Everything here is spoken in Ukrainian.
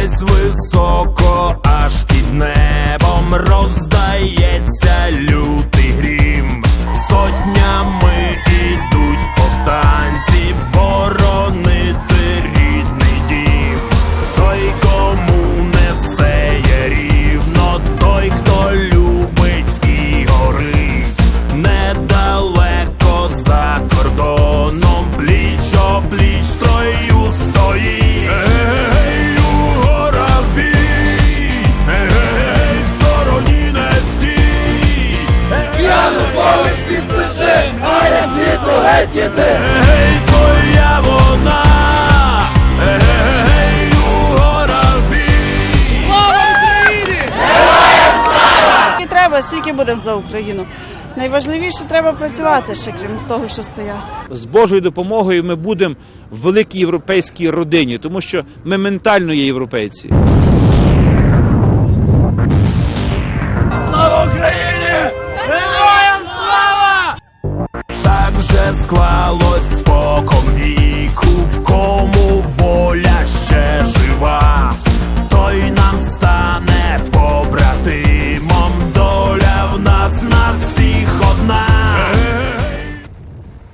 десь високо, аж під небом літо геть іди. Ей, твоя вона, ей, у горах бій. І треба, скільки будемо за Україну. Найважливіше треба працювати ще крім того, що стояти. з Божою допомогою ми будемо в великій європейській родині, тому що ми ментально є європейці. Склалось спокон віку, в кому